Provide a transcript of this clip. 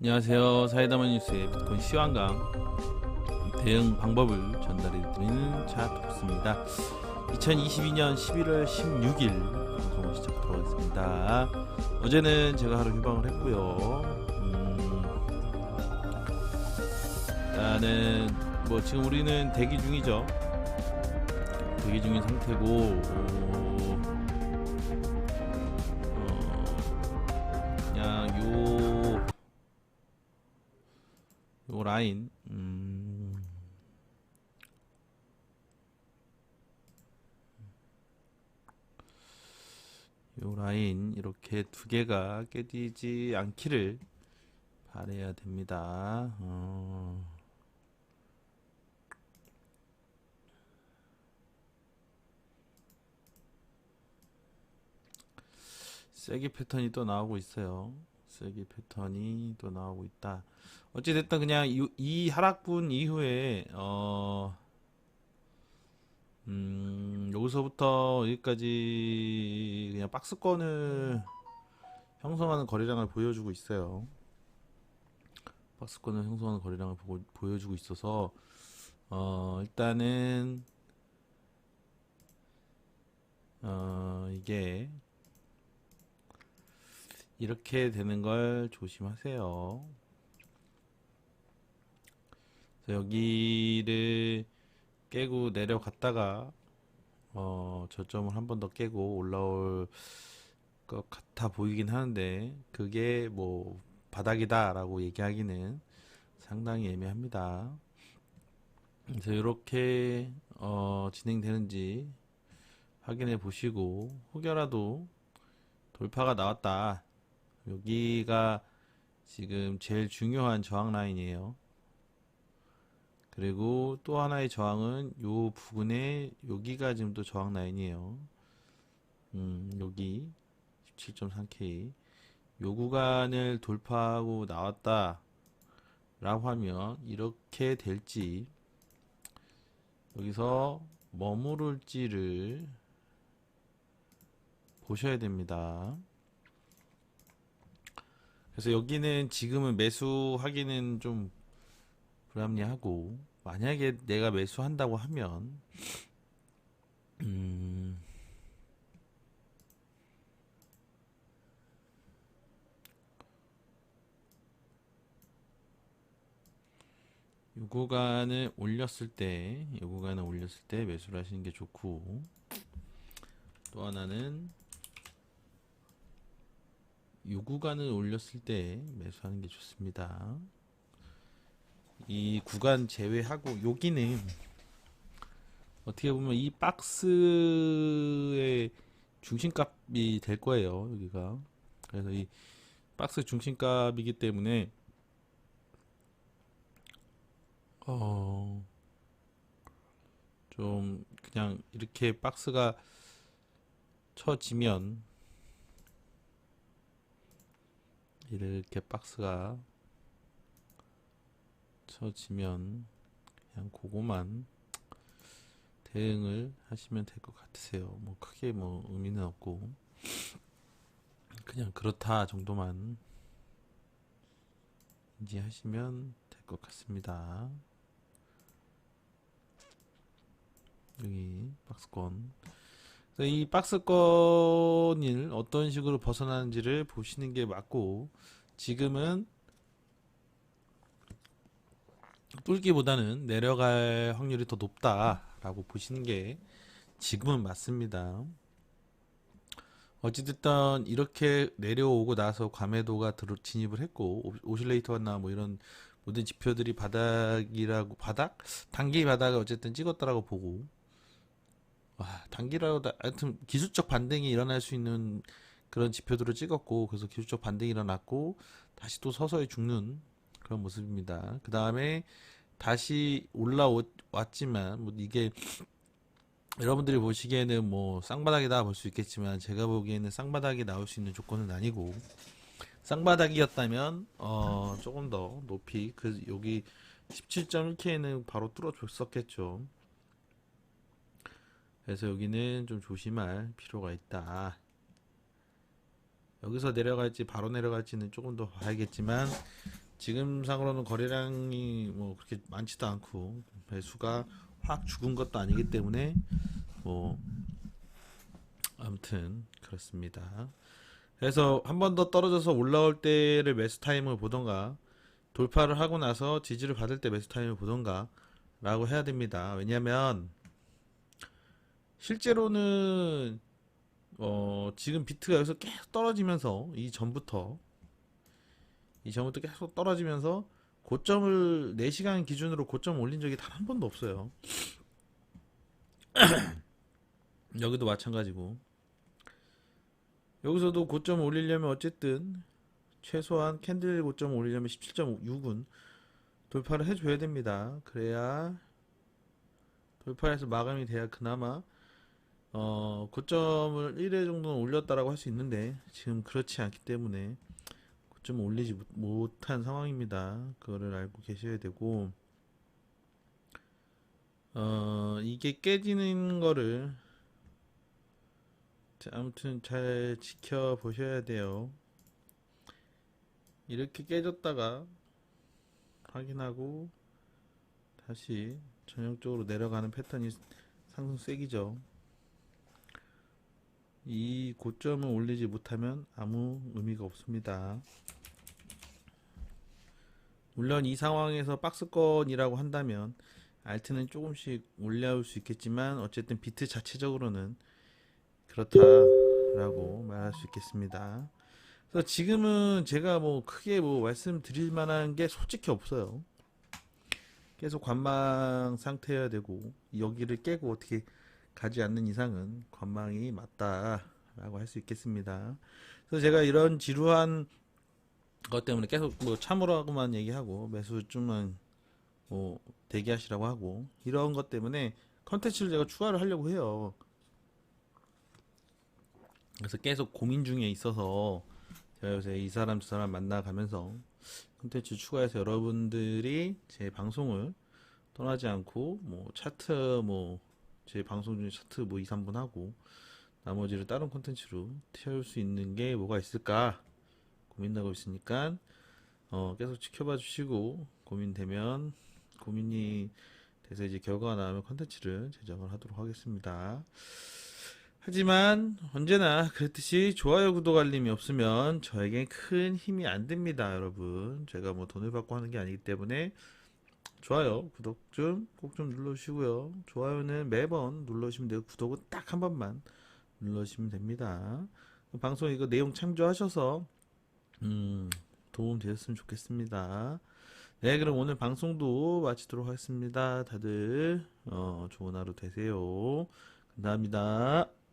안녕하세요. 사이다만 뉴스의 비트코인 시황강 대응 방법을 전달해드리는 차토스입니다. 2022년 11월 16일 방송 시작하도록 하겠습니다. 어제는 제가 하루 휴방을 했고요. 음, 일단은 뭐 지금 우리는 대기 중이죠. 대기 중인 상태고 어, 어, 그냥 요 요 라인 음, 요 라인 이렇게 두 개가 깨지지 않기를 바래야 됩니다. 어. 세기 패턴이 또 나오고 있어요. 세기 패턴이 또 나오고 있다. 어찌됐든 그냥 이, 이 하락분 이후에 어 음, 여기서부터 여기까지 그냥 박스권을 형성하는 거래량을 보여주고 있어요. 박스권을 형성하는 거래량을 보고, 보여주고 있어서 어 일단은 어 이게 이렇게 되는 걸 조심하세요. 여기를 깨고 내려갔다가 어 저점을 한 번 더 깨고 올라올 것 같아 보이긴 하는데 그게 뭐 바닥이다 라고 얘기하기는 상당히 애매합니다. 그래서 이렇게 어 진행되는지 확인해 보시고 혹여라도 돌파가 나왔다. 여기가 지금 제일 중요한 저항 라인이에요. 그리고 또 하나의 저항은 요 부근에 여기가 지금 또 저항 라인이에요. 음, 여기 17.3K 요 구간을 돌파하고 나왔다 라고 하면 이렇게 될지 여기서 머무를지를 보셔야 됩니다. 그래서 여기는 지금은 매수하기는 좀 불합리하고 만약에 내가 매수한다고 하면 음, 이 구간을 올렸을 때, 이 구간을 올렸을 때 매수를 하시는 게 좋고, 또 하나는 이 구간을 올렸을 때 매수하는 게 좋습니다. 이 구간 제외하고 여기는 어떻게 보면 이 박스의 중심값이 될 거예요. 여기가 그래서 이 박스 중심값이기 때문에 어 좀 그냥 이렇게 박스가 쳐지면 이렇게 박스가 쳐지면 그냥 그거만 대응을 하시면 될 것 같으세요. 뭐 크게 뭐 의미는 없고 그냥 그렇다 정도만 인지하시면 될 것 같습니다. 여기 박스권. 이 박스권을 어떤 식으로 벗어나는지를 보시는 게 맞고 지금은 뚫기보다는 내려갈 확률이 더 높다라고 보시는 게 지금은 맞습니다. 어찌됐든 이렇게 내려오고 나서 과매도가 들어 진입을 했고 오- 오실레이터나 뭐 이런 모든 지표들이 바닥이라고 바닥 단기 바닥을 어쨌든 찍었다라고 보고 와 단기라고 다- 하여튼 기술적 반등이 일어날 수 있는 그런 지표들을 찍었고 그래서 기술적 반등이 일어났고 다시 또 서서히 죽는 그런 모습입니다. 그 다음에 다시 올라왔지만 뭐 이게 여러분들이 보시기에는 뭐 쌍바닥이다 볼 수 있겠지만 제가 보기에는 쌍바닥이 나올 수 있는 조건은 아니고 쌍바닥이었다면 어 조금 더 높이 그 여기 17.1K는 바로 뚫어줬었겠죠. 그래서 여기는 좀 조심할 필요가 있다. 여기서 내려갈지 바로 내려갈지는 조금 더 봐야겠지만 지금 상으로는 거래량이 뭐 그렇게 많지도 않고 매수가 확 죽은 것도 아니기 때문에 뭐 아무튼 그렇습니다. 그래서 한 번 더 떨어져서 올라올 때를 매수 타임을 보던가 돌파를 하고 나서 지지를 받을 때 매수 타임을 보던가 라고 해야 됩니다. 왜냐면 실제로는 어 지금 비트가 여기서 계속 떨어지면서 이 전부터 이 전부터 계속 떨어지면서 고점을 4시간 기준으로 고점 올린 적이 단 한 번도 없어요. 여기도 마찬가지고 여기서도 고점 올리려면 어쨌든 최소한 캔들 고점 올리려면 17.6은 돌파를 해줘야 됩니다. 그래야 돌파해서 마감이 돼야 그나마 어 고점을 1회 정도는 올렸다라고 할 수 있는데 지금 그렇지 않기 때문에 고점을 올리지 못- 못한 상황입니다. 그거를 알고 계셔야 되고 어 이게 깨지는 거를 자, 아무튼 잘 지켜보셔야 돼요. 이렇게 깨졌다가 확인하고 다시 전형적으로 내려가는 패턴이 상승 세기죠. 이 고점을 올리지 못하면 아무 의미가 없습니다. 물론 이 상황에서 박스권이라고 한다면 알트는 조금씩 올라올 수 있겠지만 어쨌든 비트 자체적으로는 그렇다라고 말할 수 있겠습니다. 그래서 지금은 제가 뭐 크게 뭐 말씀드릴 만한 게 솔직히 없어요. 계속 관망 상태여야 되고 여기를 깨고 어떻게 가지 않는 이상은 관망이 맞다라고 할 수 있겠습니다. 그래서 제가 이런 지루한 것 때문에 계속 뭐 참으라고만 얘기하고 매수 좀만 뭐 대기하시라고 하고 이런 것 때문에 컨텐츠를 제가 추가를 하려고 해요. 그래서 계속 고민 중에 있어서 제가 요새 이 사람 저 사람 만나가면서 콘텐츠 추가해서 여러분들이 제 방송을 떠나지 않고 뭐 차트 뭐 제 방송 중에 차트 뭐 2, 3분 하고 나머지를 다른 콘텐츠로 태울 수 있는 게 뭐가 있을까 고민하고 있으니까 어 계속 지켜봐 주시고 고민되면 고민이 돼서 이제 결과가 나오면 콘텐츠를 제작을 하도록 하겠습니다. 하지만 언제나 그랬듯이 좋아요 구독 알림이 없으면 저에겐 큰 힘이 안 됩니다 여러분 제가 뭐 돈을 받고 하는 게 아니기 때문에 좋아요. 구독 좀 꼭 좀 눌러주시고요. 좋아요는 매번 눌러주시면 되고 구독은 딱 한 번만 눌러주시면 됩니다. 방송 이거 내용 참조하셔서 음 도움 되셨으면 좋겠습니다. 네 그럼 오늘 방송도 마치도록 하겠습니다. 다들 어 좋은 하루 되세요. 감사합니다